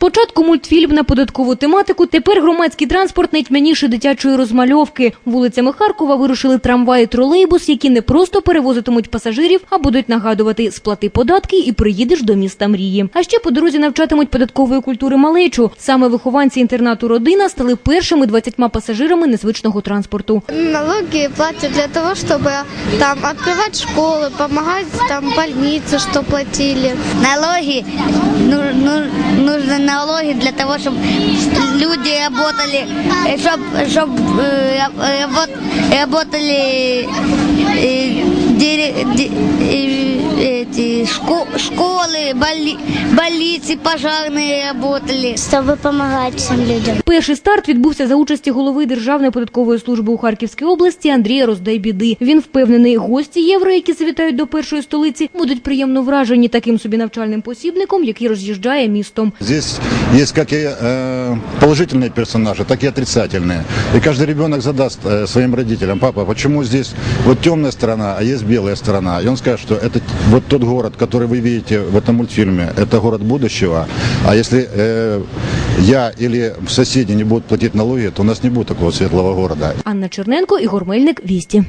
Спочатку мультфільм на податкову тематику, тепер громадський транспорт найтьмяніше дитячої розмальовки. Вулицями Харкова вирушили трамвай і тролейбус, які не просто перевозитимуть пасажирів, а будуть нагадувати сплати податки і приїдеш до міста мрії. А ще по дорозі навчатимуть податкової культури малечу. Саме вихованці інтернату родина стали першими 20 пасажирами незвичного транспорту. Налоги платят для того, чтобы там открывать школы, помогать там больницы, что платили. Налоги, ну- ну- нужны налоги для того, чтобы люди работали, чтобы работали шко- школы, боли- больницы, пожарные работали. Чтобы помогать всем людям. Перший старт відбувся за участі голови Державної податкової служби у Харківській області Андрія Роздайбіди. Він впевнений, гості євро, які завітають до першої столиці, будуть приємно вражені таким собі навчальним посібником, який роз'їжджає містом. Здесь есть как и э, положительные персонажи, так и отрицательные. И каждый ребенок задаст э, своим родителям, папа, почему здесь вот темная сторона, а есть белая сторона? И он скажет, что это вот тот город, который вы видите в этом мультфильме, это город будущего. А если э, я или соседи не будут платить налоги, то у нас не будет такого светлого города. Анна Черненко, Ігор Мельник, Вісті.